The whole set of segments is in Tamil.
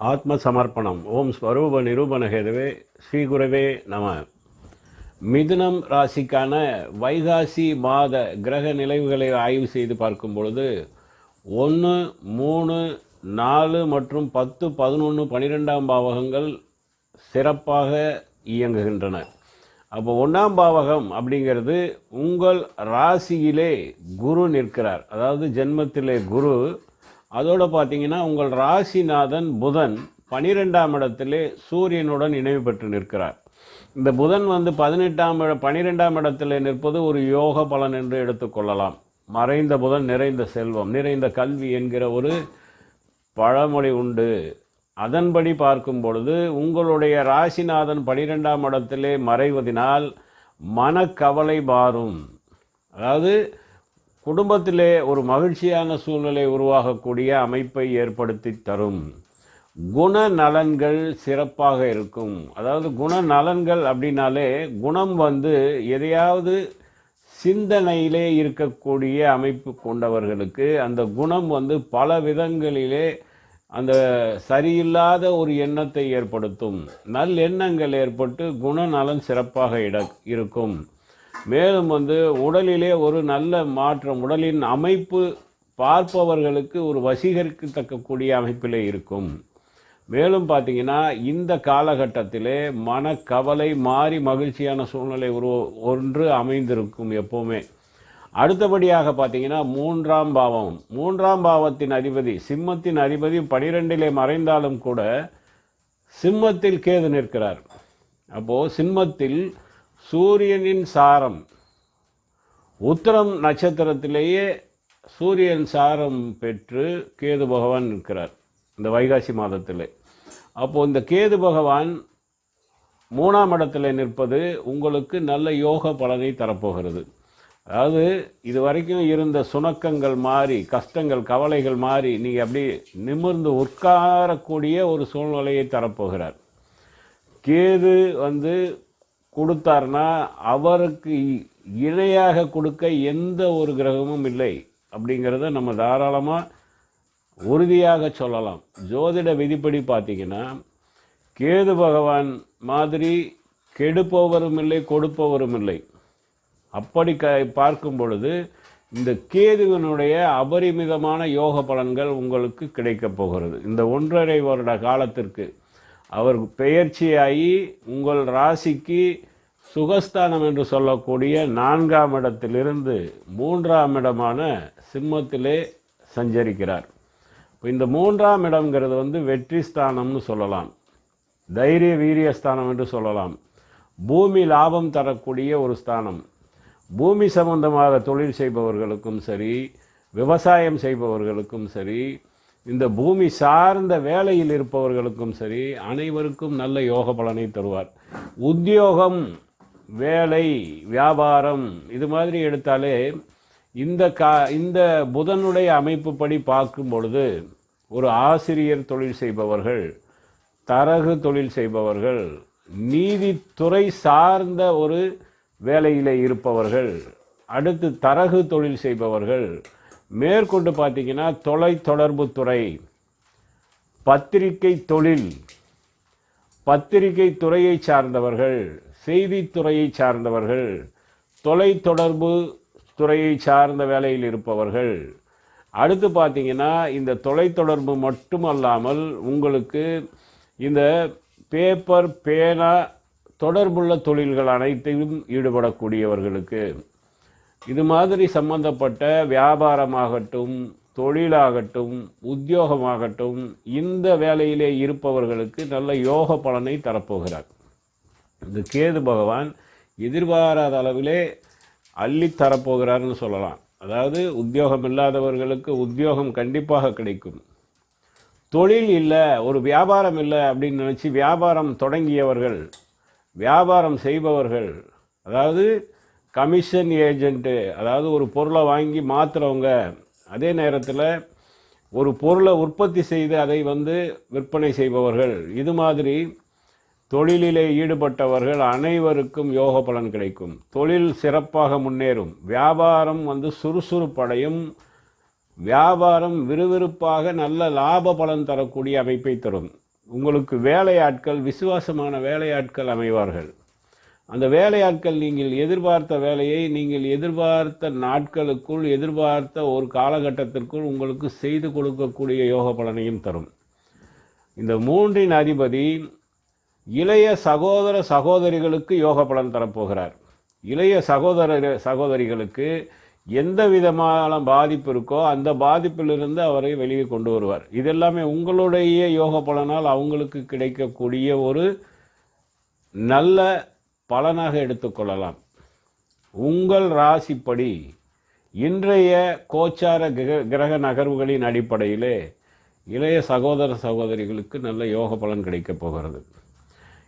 ஆத்ம சமர்ப்பணம் ஓம் ஸ்வரூப நிரூபணகேதவே ஸ்ரீகுரவே ஸ்ரீ குருவே நம. மிதுனம் ராசிக்கான வைகாசி மாத கிரக நிலைவுகளை ஆய்வு செய்து பார்க்கும் பொழுது ஒன்று மூணு நாலு மற்றும் பத்து பதினொன்று பன்னிரெண்டாம் பாவகங்கள் சிறப்பாக இயங்குகின்றன. அப்போ ஒன்றாம் பாவகம் அப்படிங்கிறது உங்கள் ராசியிலே குரு நிற்கிறார். அதாவது ஜென்மத்திலே குரு அதோடு பார்த்தீங்கன்னா உங்கள் ராசிநாதன் புதன் பனிரெண்டாம் இடத்திலே சூரியனுடன் இணைவு பெற்று நிற்கிறார். இந்த புதன் வந்து பதினெட்டாம் இட பனிரெண்டாம் இடத்தில் நிற்பது ஒரு யோக பலன் என்று எடுத்துக்கொள்ளலாம் மறைந்த புதன் நிறைந்த செல்வம் நிறைந்த கல்வி என்கிற ஒரு பழமொழி உண்டு. அதன்படி பார்க்கும் பொழுது உங்களுடைய ராசிநாதன் பனிரெண்டாம் இடத்திலே மறைவதினால் மனக்கவலை மாறும். அதாவது குடும்பத்திலே ஒரு மகிழ்ச்சியான சூழ்நிலை உருவாகக்கூடிய அமைப்பை ஏற்படுத்தி தரும். குணநலன்கள் சிறப்பாக இருக்கும். அதாவது குணநலன்கள் அப்படின்னாலே குணம் வந்து எதையாவது சிந்தனையிலே இருக்கக்கூடிய அமைப்பு கொண்டவர்களுக்கு அந்த குணம் வந்து பல விதங்களிலே அந்த சரியில்லாத ஒரு எண்ணத்தை ஏற்படுத்தும். நல்லெண்ணங்கள் ஏற்பட்டு குணநலன் சிறப்பாக இட இருக்கும். மேலும் வந்து உடலிலே ஒரு நல்ல மாற்றம் உடலின் அமைப்பு பார்ப்பவர்களுக்கு ஒரு வசீகரிக்கத்தக்கக்கூடிய அமைப்பிலே இருக்கும். மேலும் பார்த்தீங்கன்னா இந்த காலகட்டத்திலே மனக்கவலை மாறி மகிழ்ச்சியான சூழ்நிலை ஒரு ஒன்று அமைந்திருக்கும் எப்போவுமே. அடுத்தபடியாக பார்த்தீங்கன்னா மூன்றாம் பாவம். மூன்றாம் பாவத்தின் அதிபதி சிம்மத்தின் அதிபதி பனிரெண்டிலே மறைந்தாலும் கூட சிம்மத்தில் கேது நிற்கிறார். அப்போது சிம்மத்தில் சூரியனின் சாரம். உத்தரம் நட்சத்திரத்திலேயே சூரியன் சாரம் பெற்று கேது பகவான் இருக்கிறார் இந்த வைகாசி மாதத்தில். அப்போது இந்த கேது பகவான் மூணாம் இடத்துல நிற்பது உங்களுக்கு நல்ல யோக பலனை தரப்போகிறது. அதாவது இது வரைக்கும் இருந்த சுணக்கங்கள் மாறி கஷ்டங்கள் கவலைகள் மாறி நீங்கள் அப்படி நிமிர்ந்து உட்காரக்கூடிய ஒரு சூழ்நிலையை தரப்போகிறார். கேது வந்து கொடுத்தார்னா அவருக்கு இணையாக கொடுக்க எந்த ஒரு கிரகமும் இல்லை அப்படிங்கிறத நம்ம தாராளமாக உறுதியாக சொல்லலாம். ஜோதிட விதிப்படி பார்த்தீங்கன்னா கேது பகவான் மாதிரி கெடுப்பவரும் இல்லை கொடுப்பவரும் இல்லை. அப்படி க பார்க்கும் பொழுது இந்த கேதுவினுடைய அபரிமிதமான யோக பலன்கள் உங்களுக்கு கிடைக்கப் போகிறது. இந்த ஒன்றரை வருட காலத்திற்கு அவர் பெயர்ச்சியாகி உங்கள் ராசிக்கு சுகஸ்தானம் என்று சொல்லக்கூடிய நான்காம் இடத்திலிருந்து மூன்றாம் இடமான சிம்மத்திலே சஞ்சரிக்கிறார். இப்போ இந்த மூன்றாம் இடம்ங்கிறது வந்து வெற்றி ஸ்தானம்னு சொல்லலாம். தைரிய வீரிய ஸ்தானம் என்று சொல்லலாம். பூமி லாபம் தரக்கூடிய ஒரு ஸ்தானம். பூமி சம்பந்தமாக தொழில் செய்பவர்களுக்கும் சரி விவசாயம் செய்பவர்களுக்கும் சரி இந்த பூமி சார்ந்த வேலையில் இருப்பவர்களுக்கும் சரி அனைவருக்கும் நல்ல யோக பலனை தருவார். உத்தியோகம் வேலை வியாபாரம் இது மாதிரி எடுத்தாலே இந்த கா இந்த புதனுடைய அமைப்புப்படி பார்க்கும் பொழுது ஒரு ஆசிரியர் தொழில் செய்பவர்கள் தரகு தொழில் செய்பவர்கள் நீதித்துறை சார்ந்த ஒரு வேலையில் இருப்பவர்கள் அடுத்து தரகு தொழில் செய்பவர்கள் மேற்கொண்டு பார்த்தீங்கன்னா தொலைத்தொடர்புத்துறை பத்திரிகை தொழில் பத்திரிகை துறையை சார்ந்தவர்கள் செய்தித்துறையை சார்ந்தவர்கள் தொலைத்தொடர்பு துறையை சார்ந்த வேலையில் இருப்பவர்கள். அடுத்து பார்த்தீங்கன்னா இந்த தொலைத்தொடர்பு மட்டுமல்லாமல் உங்களுக்கு இந்த பேப்பர் பேனா தொடர்புள்ள தொழில்கள் அனைத்தையும் ஈடுபடக்கூடியவர்களுக்கு இது மாதிரி சம்பந்தப்பட்ட வியாபாரமாகட்டும் தொழிலாகட்டும் உத்தியோகமாகட்டும் இந்த வேலையிலே இருப்பவர்களுக்கு நல்ல யோக பலனை தரப்போகிறார். இந்த கேது பகவான் எதிர்பாராத அளவிலே அள்ளி தரப்போகிறார்னு சொல்லலாம். அதாவது உத்தியோகம் இல்லாதவர்களுக்கு உத்தியோகம் கண்டிப்பாக கிடைக்கும். தொழில் இல்லை ஒரு வியாபாரம் இல்லை அப்படின்னு நினச்சி வியாபாரம் தொடங்கியவர்கள் வியாபாரம் செய்பவர்கள் அதாவது கமிஷன் ஏஜென்ட்டு அதாவது ஒரு பொருளை வாங்கி மாற்றுறவங்க அதே நேரத்தில் ஒரு பொருளை உற்பத்தி செய்து அதை வந்து விற்பனை செய்பவர்கள் இது மாதிரி தொழிலிலே ஈடுபட்டவர்கள் அனைவருக்கும் யோக பலன் கிடைக்கும். தொழில் சிறப்பாக முன்னேறும். வியாபாரம் வந்து சுறுசுறுப்படையும். வியாபாரம் விறுவிறுப்பாக நல்ல லாப பலன் தரக்கூடிய அமைப்பை தரும். உங்களுக்கு வேலையாட்கள் விசுவாசமான வேலையாட்கள் அமைவார்கள். அந்த வேலையாட்கள் நீங்கள் எதிர்பார்த்த வேலையை நீங்கள் எதிர்பார்த்த நாட்களுக்குள் எதிர்பார்த்த ஒரு காலகட்டத்திற்குள் உங்களுக்கு செய்து கொடுக்கக்கூடிய யோக பலனையும் தரும். இந்த மூன்றின் அதிபதி இளைய சகோதர சகோதரிகளுக்கு யோக பலன் தரப்போகிறார். இளைய சகோதர சகோதரிகளுக்கு எந்த விதமான பாதிப்பு இருக்கோ அந்த பாதிப்பிலிருந்து அவரை வெளியே கொண்டு வருவார். இதெல்லாமே உங்களுடைய யோக பலனால் அவங்களுக்கு கிடைக்கக்கூடிய ஒரு நல்ல பலனாக எடுத்துக்கொள்ளலாம். உங்கள் ராசிப்படி இன்றைய கோச்சார கிர கிரக நகர்வுகளின் அடிப்படையிலே இளைய சகோதர சகோதரிகளுக்கு நல்ல யோக பலன் கிடைக்கப் போகிறது.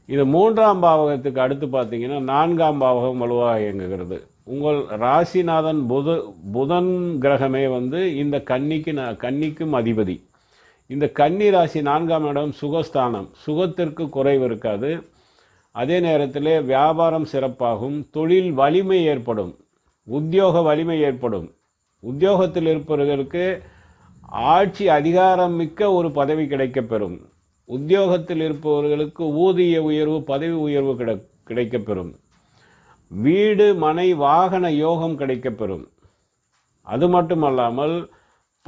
இது மூன்றாம் பாவகத்துக்கு அடுத்து பார்த்தீங்கன்னா நான்காம் பாவகம் வலுவாக இயங்குகிறது. உங்கள் ராசிநாதன் புத புதன் கிரகமே வந்து இந்த கன்னிக்கு ந- கன்னிக்கும் அதிபதி. இந்த கன்னி ராசி நான்காம் இடம் சுகஸ்தானம். சுகத்திற்கு குறைவு இருக்காது. அதே நேரத்தில் வியாபாரம் சிறப்பாகும் தொழில் வலிமை ஏற்படும் உத்தியோக வலிமை ஏற்படும். உத்தியோகத்தில் இருப்பவர்களுக்கு ஆட்சி அதிகாரம் மிக்க ஒரு பதவி கிடைக்கப்பெறும். உத்தியோகத்தில் இருப்பவர்களுக்கு ஊதிய உயர்வு பதவி உயர்வு கிடை கிடைக்கப்பெறும். வீடு மனை வாகன யோகம் கிடைக்கப்பெறும். அது மட்டுமல்லாமல்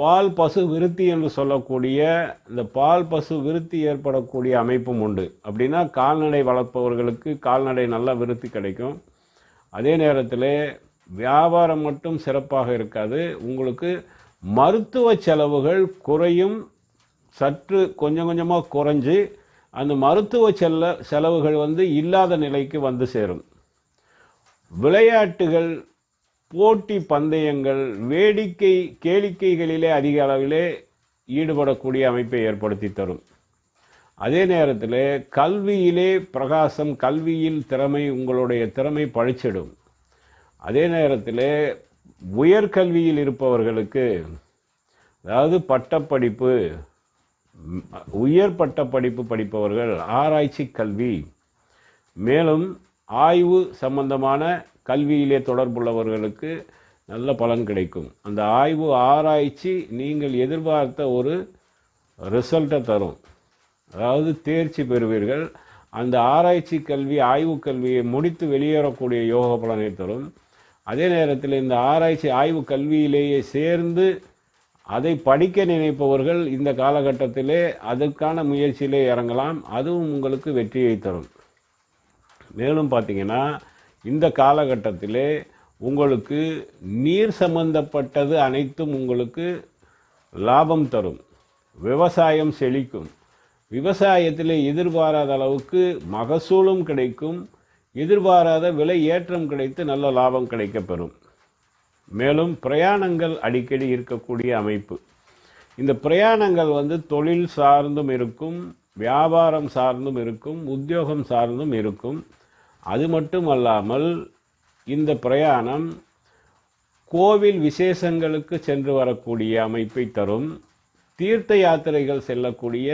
பால் பசு விருத்தி என்று சொல்லக்கூடிய இந்த பால் பசு விருத்தி ஏற்படக்கூடிய அமைப்பும் உண்டு. அப்படின்னா கால்நடை வளர்ப்பவர்களுக்கு கால்நடை நல்லா விருத்தி கிடைக்கும். அதே நேரத்தில் வியாபாரம் மட்டும் சிறப்பாக இருக்காது. உங்களுக்கு மருத்துவ செலவுகள் குறையும். சற்று கொஞ்சம் கொஞ்சமாக குறைஞ்சு அந்த மருத்துவ செல்ல செலவுகள் வந்து இல்லாத நிலைக்கு வந்து சேரும். விளையாட்டுகள் போட்டி பந்தயங்கள் வேடிக்கை கேளிக்கைகளிலே அதிக அளவிலே ஈடுபடக்கூடிய அமைப்பை ஏற்படுத்தி தரும். அதே நேரத்தில் கல்வியிலே பிரகாசம் கல்வியில் திறமை உங்களுடைய திறமை பழிச்சிடும். அதே நேரத்தில் உயர்கல்வியில் இருப்பவர்களுக்கு அதாவது பட்டப்படிப்பு உயர் பட்டப்படிப்பு படிப்பவர்கள் ஆராய்ச்சி கல்வி மேலும் ஆய்வு சம்பந்தமான கல்வியிலே தொடர்புள்ளவர்களுக்கு நல்ல பலன் கிடைக்கும். அந்த ஆய்வு ஆராய்ச்சி நீங்கள் எதிர்பார்த்த ஒரு ரிசல்ட்டை தரும். அதாவது தேர்ச்சி பெறுவீர்கள். அந்த ஆராய்ச்சி கல்வி ஆய்வு கல்வியை முடித்து வெளியேறக்கூடிய யோக பலனை தரும். அதே நேரத்தில் இந்த ஆராய்ச்சி ஆய்வு கல்வியிலேயே சேர்ந்து அதை படிக்க நினைப்பவர்கள் இந்த காலகட்டத்திலே அதற்கான முயற்சியிலே இறங்கலாம். அதுவும் உங்களுக்கு வெற்றியை தரும். மேலும் பார்த்தீங்கன்னா இந்த காலகட்டத்திலே உங்களுக்கு நீர் சம்பந்தப்பட்டது அனைத்தும் உங்களுக்கு லாபம் தரும். விவசாயம் செழிக்கும். விவசாயத்தில் எதிர்பாராத அளவுக்கு மகசூலும் கிடைக்கும். எதிர்பாராத விலை ஏற்றம் கிடைத்து நல்ல லாபம் கிடைக்கப்பெறும். மேலும் பிரயாணங்கள் அடிக்கடி இருக்கக்கூடிய அமைப்பு. இந்த பிரயாணங்கள் வந்து தொழில் சார்ந்தும் இருக்கும் வியாபாரம் சார்ந்தும் இருக்கும் உத்தியோகம் சார்ந்தும் இருக்கும். அது மட்டும் அல்லாமல் இந்த பிரயாணம் கோவில் விசேஷங்களுக்கு சென்று வரக்கூடிய அமைப்பை தரும் தீர்த்த யாத்திரைகள் செல்லக்கூடிய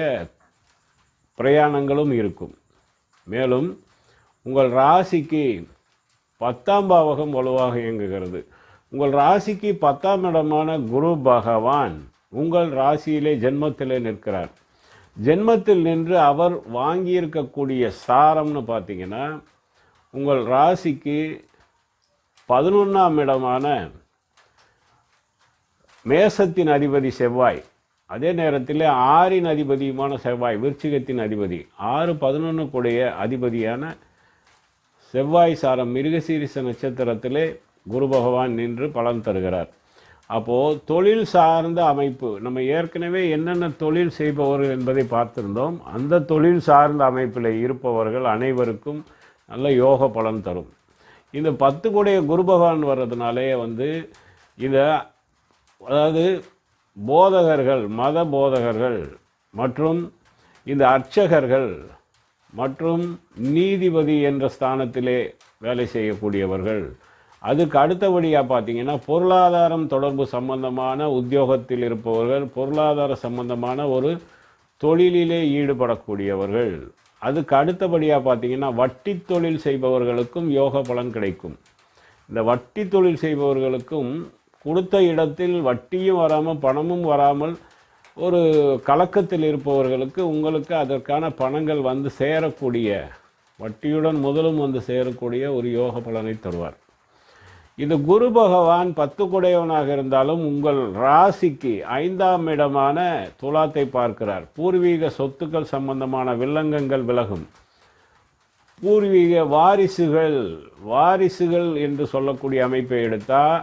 பிரயாணங்களும் இருக்கும். மேலும் உங்கள் ராசிக்கு பத்தாம் பாவகம் வலுவாக இயங்குகிறது. உங்கள் ராசிக்கு பத்தாம் இடமான குரு பகவான் உங்கள் ராசியிலே ஜென்மத்திலே நிற்கிறார். ஜென்மத்தில் நின்று அவர் வாங்கியிருக்கக்கூடிய சாரம்னு பார்த்தீங்கன்னா உங்கள் ராசிக்கு பதினொன்றாம் இடமான மேசத்தின் அதிபதி செவ்வாய். அதே நேரத்தில் ஆறின் அதிபதியுமான செவ்வாய் விருச்சிகத்தின் அதிபதி. ஆறு பதினொன்று கூடிய அதிபதியான செவ்வாய் சாரம் மிருகசீரிச நட்சத்திரத்திலே குரு பகவான் நின்று பலன் தருகிறார். அப்போது தொழில் சார்ந்த அமைப்பு நம்ம ஏற்கனவே என்னென்ன தொழில் செய்பவர்கள் என்பதை பார்த்திருந்தோம். அந்த தொழில் சார்ந்த அமைப்பில் இருப்பவர்கள் அனைவருக்கும் நல்ல யோக பலன் தரும். இந்த பத்து கூடைய குரு பகவான் வர்றதுனாலே வந்து இதை அதாவது போதகர்கள் மத போதகர்கள் மற்றும் இந்த அர்ச்சகர்கள் மற்றும் நீதிபதி என்ற ஸ்தானத்திலே வேலை செய்யக்கூடியவர்கள். அதுக்கு அடுத்தபடியாக பார்த்தீங்கன்னா பொருளாதாரம் தொடர்பு சம்பந்தமான உத்தியோகத்தில் இருப்பவர்கள் பொருளாதார சம்பந்தமான ஒரு தொழிலிலே ஈடுபடக்கூடியவர்கள். அதுக்கு அடுத்தபடியாக பார்த்தீங்கன்னா வட்டி தொழில் செய்பவர்களுக்கும் யோக பலன் கிடைக்கும். இந்த வட்டி தொழில் செய்பவர்களுக்கும் கொடுத்த இடத்தில் வட்டியும் வராமல் பணமும் வராமல் ஒரு கலக்கத்தில் இருப்பவர்களுக்கு உங்களுக்கு அதற்கான பணங்கள் வந்து சேரக்கூடிய வட்டியுடன் முதலும் வந்து சேரக்கூடிய ஒரு யோக பலனை தருவார். இது குரு பகவான் பத்து குடையவனாக இருந்தாலும் உங்கள் ராசிக்கு ஐந்தாம் இடமான துலாத்தை பார்க்கிறார். பூர்வீக சொத்துக்கள் சம்பந்தமான வில்லங்கங்கள் விலகும். பூர்வீக வாரிசுகள் வாரிசுகள் என்று சொல்லக்கூடிய அமைப்பை எடுத்தால்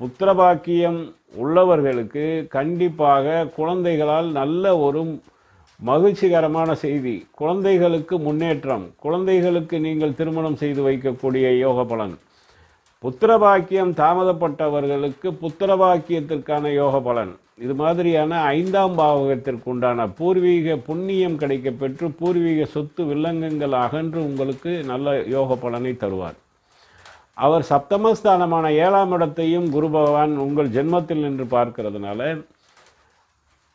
புத்திரபாக்கியம் உள்ளவர்களுக்கு கண்டிப்பாக குழந்தைகளால் நல்ல ஒரு மகிழ்ச்சிகரமான செய்தி. குழந்தைகளுக்கு முன்னேற்றம் குழந்தைகளுக்கு நீங்கள் திருமணம் செய்து வைக்கக்கூடிய யோக பலன் புத்திரபாக்கியம் தாமதப்பட்டவர்களுக்கு புத்திரபாக்கியத்திற்கான யோக பலன். இது மாதிரியான ஐந்தாம் பாவகத்திற்கு உண்டான பூர்வீக புண்ணியம் கிடைக்க பெற்று பூர்வீக சொத்து வில்லங்கங்கள் அகன்று உங்களுக்கு நல்ல யோக பலனை தருவார். அவர் சப்தமஸ்தானமான ஏழாம் இடத்தையும் குரு பகவான் உங்கள் ஜென்மத்தில் நின்று பார்க்கிறதுனால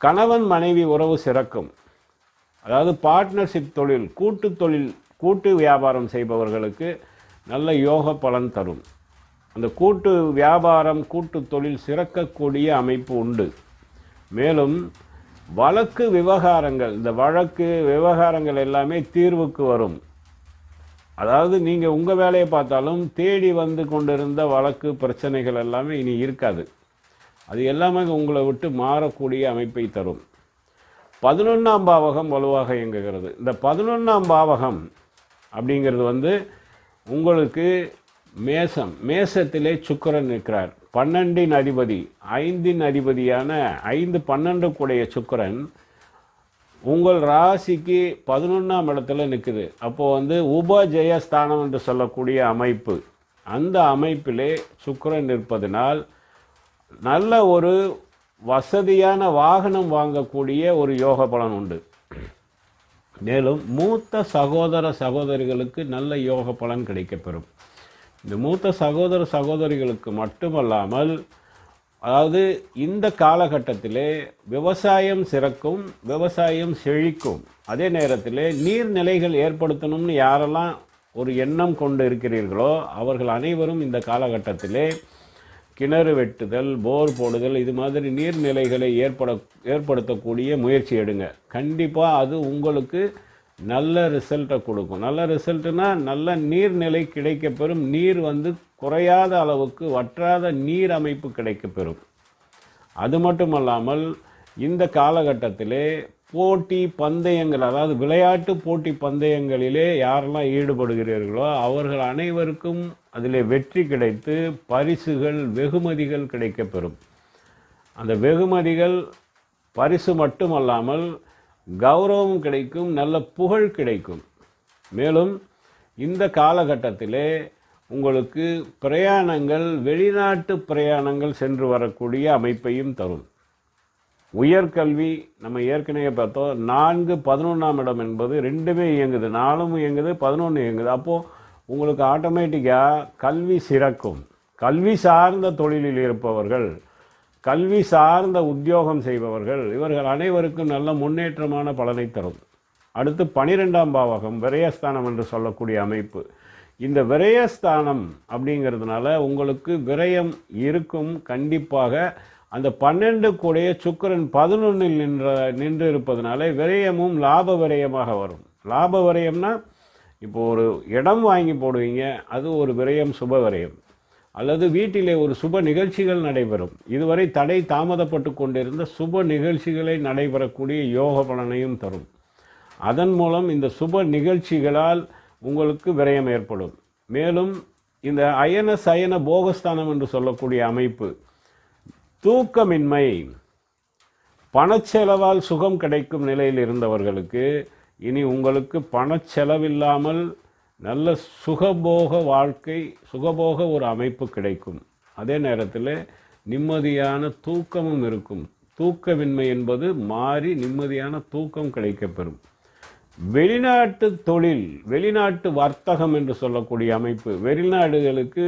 கணவன் மனைவி உறவு சிறக்கும். அதாவது பார்ட்னர்ஷிப் தொழில் கூட்டு தொழில் கூட்டு வியாபாரம் செய்பவர்களுக்கு நல்ல யோக பலன் தரும். அந்த கூட்டு வியாபாரம் கூட்டு தொழில் சிறக்கக்கூடிய அமைப்பு உண்டு. மேலும் வழக்கு விவகாரங்கள் இந்த வழக்கு விவகாரங்கள் எல்லாமே தீர்வுக்கு வரும். அதாவது நீங்கள் உங்கள் வேலையை பார்த்தாலும் தேடி வந்து கொண்டிருந்த வழக்கு பிரச்சனைகள் எல்லாமே இனி இருக்காது. அது எல்லாமே உங்களை விட்டு மாறக்கூடிய அமைப்பை தரும். பதினொன்றாம் பாவகம் வலுவாக இயங்குகிறது. இந்த பதினொன்றாம் பாவகம் அப்படிங்கிறது வந்து உங்களுக்கு மேசம் மேசத்திலே சுக்கரன் இருக்கிறார் பன்னெண்டின் அதிபதி ஐந்தின் அதிபதியான ஐந்து பன்னெண்டு கூடைய சுக்கரன் உங்கள் ராசிக்கு பதினொன்றாம் இடத்துல நிற்குது அப்போது வந்து உபஜெயஸ்தானம் என்று சொல்லக்கூடிய அமைப்பு. அந்த அமைப்பிலே சுக்கரன் இருப்பதனால் நல்ல ஒரு வசதியான வாகனம் வாங்கக்கூடிய ஒரு யோக பலன் உண்டு. மேலும் மூத்த சகோதர சகோதரிகளுக்கு நல்ல யோக பலன் கிடைக்கப்பெறும். இந்த மூத்த சகோதர சகோதரிகளுக்கு மட்டுமல்லாமல் அதாவது இந்த காலகட்டத்திலே விவசாயம் சிறக்கும் விவசாயம் செழிக்கும். அதே நேரத்தில் நீர்நிலைகள் ஏற்படுத்தணும்னு யாரெல்லாம் ஒரு எண்ணம் கொண்டு இருக்கிறீர்களோ அவர்கள் அனைவரும் இந்த காலகட்டத்திலே கிணறு வெட்டுதல் போர் போடுதல் இது மாதிரி நீர்நிலைகளை ஏற்பட ஏற்படுத்தக்கூடிய முயற்சி எடுங்க. கண்டிப்பாக அது உங்களுக்கு நல்ல ரிசல்ட்டை கொடுக்கும். நல்ல ரிசல்ட்டுனா நல்ல நீர்நிலை கிடைக்கப்பெறும். நீர் வந்து குறையாத அளவுக்கு வற்றாத நீர் அமைப்பு கிடைக்கப்பெறும். அது மட்டுமல்லாமல் இந்த காலகட்டத்திலே போட்டி பந்தயங்கள் அதாவது விளையாட்டு போட்டி பந்தயங்களிலே யாரெல்லாம் ஈடுபடுகிறீர்களோ அவர்கள் அனைவருக்கும் அதிலே வெற்றி கிடைத்து பரிசுகள் வெகுமதிகள் கிடைக்கப்பெறும். அந்த வெகுமதிகள் பரிசு மட்டுமல்லாமல் கௌரவம் கிடைக்கும் நல்ல புகழ் கிடைக்கும். மேலும் இந்த காலகட்டத்திலே உங்களுக்கு பிரயாணங்கள் வெளிநாட்டு பிரயாணங்கள் சென்று வரக்கூடிய அமைப்பையும் தரும். உயர்கல்வி நம்ம ஏற்கனவே பார்த்தோம் நான்கு பதினொன்றாம் இடம் என்பது ரெண்டுமே இயங்குது நாலும் இயங்குது பதினொன்று இயங்குது. அப்போது உங்களுக்கு ஆட்டோமேட்டிக்காக கல்வி சிறக்கும். கல்வி சார்ந்த தொழிலில் இருப்பவர்கள் கல்வி சார்ந்த உத்தியோகம் செய்பவர்கள் இவர்கள் அனைவருக்கும் நல்ல முன்னேற்றமான பலனை தரும். அடுத்து பனிரெண்டாம் பாவகம் விரயஸ்தானம் என்று சொல்லக்கூடிய அமைப்பு. இந்த விரயஸ்தானம் அப்படிங்கிறதுனால உங்களுக்கு விரயம் இருக்கும் கண்டிப்பாக. அந்த பன்னெண்டு கூடைய சுக்கிரன் பதினொன்றில் நின்ற நின்று இருப்பதனால விரயமும் லாப விரயமாக வரும். லாப விரயம்னா இப்போ ஒரு இடம் வாங்கி போடுவீங்க அது ஒரு விரயம் சுப விரயம். அல்லது வீட்டிலே ஒரு சுப நிகழ்ச்சிகள் நடைபெறும். இதுவரை தடை தாமதப்பட்டு கொண்டிருந்த சுப நிகழ்ச்சிகளை நடைபெறக்கூடிய யோக பலனையும் தரும். அதன் மூலம் இந்த சுப நிகழ்ச்சிகளால் உங்களுக்கு விரயம் ஏற்படும். மேலும் இந்த அயன சயன போகஸ்தானம் என்று சொல்லக்கூடிய அமைப்பு தூக்கமின்மை பணச்செலவால் சுகம் கிடைக்கும் நிலையில் இருந்தவர்களுக்கு இனி உங்களுக்கு பணச்செலவில்லாமல் நல்ல சுகபோக வாழ்க்கை சுகபோக ஒரு அமைப்பு கிடைக்கும். அதே நேரத்தில் நிம்மதியான தூக்கமும் இருக்கும். தூக்கமின்மை என்பது மாறி நிம்மதியான தூக்கம் கிடைக்கப்பெறும். வெளிநாட்டு தொழில் வெளிநாட்டு வர்த்தகம் என்று சொல்லக்கூடிய அமைப்பு வெளிநாடுகளுக்கு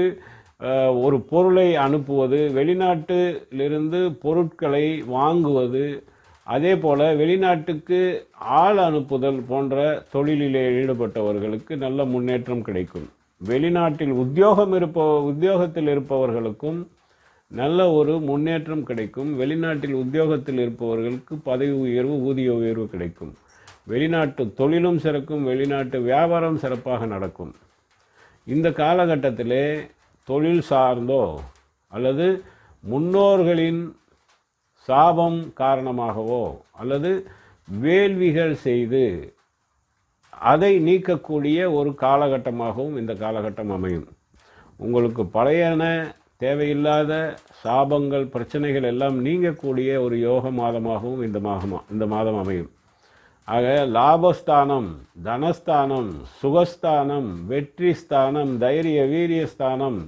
ஒரு பொருளை அனுப்புவது வெளிநாட்டிலிருந்து பொருட்களை வாங்குவது அதே போல் வெளிநாட்டுக்கு ஆள் அனுப்புதல் போன்ற தொழிலிலே ஈடுபட்டவர்களுக்கு நல்ல முன்னேற்றம் கிடைக்கும். வெளிநாட்டில் உத்தியோகம் இருப்ப உத்தியோகத்தில் இருப்பவர்களுக்கும் நல்ல ஒரு முன்னேற்றம் கிடைக்கும். வெளிநாட்டில் உத்தியோகத்தில் இருப்பவர்களுக்கு பதவி உயர்வு ஊதிய உயர்வு கிடைக்கும். வெளிநாட்டு தொழிலும் சிறக்கும் வெளிநாட்டு வியாபாரம் சிறப்பாக நடக்கும். இந்த காலகட்டத்திலே தொழில் சார்ந்தோ அல்லது முன்னோர்களின் சாபம் காரணமாகவோ அல்லது வேள்விகள் செய்து அதை நீக்கக்கூடிய ஒரு காலகட்டமாகவும் இந்த காலகட்டம் அமையும். உங்களுக்கு பழையன தேவையில்லாத சாபங்கள் பிரச்சனைகள் எல்லாம் நீங்கக்கூடிய ஒரு யோக மாதமாகவும் இந்த மாதமா இந்த மாதம் அமையும். ஆக லாபஸ்தானம் தனஸ்தானம் சுகஸ்தானம் வெற்றி ஸ்தானம் தைரிய வீரியஸ்தானம்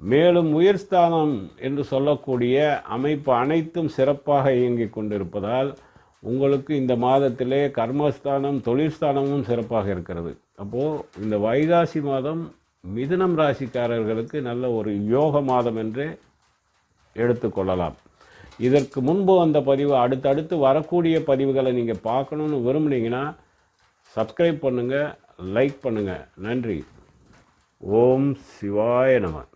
மேலும் உயர்ஸ்தானம் என்று சொல்லக்கூடிய அமைப்பு அனைத்தும் சிறப்பாக இயங்கிக் கொண்டிருப்பதால் உங்களுக்கு இந்த மாதத்திலே கர்மஸ்தானம் தொழிற்ஸ்தானமும் சிறப்பாக இருக்கிறது. அப்போது இந்த வைகாசி மாதம் மிதுனம் ராசிக்காரர்களுக்கு நல்ல ஒரு யோக மாதம் என்று எடுத்துக்கொள்ளலாம் இதற்கு முன்பு வந்த பதிவு அடுத்தடுத்து வரக்கூடிய பதிவுகளை நீங்கள் பார்க்கணுன்னு விரும்புனீங்கன்னா சப்ஸ்கிரைப் பண்ணுங்கள் லைக் பண்ணுங்கள் நன்றி. ஓம் சிவாய நமன்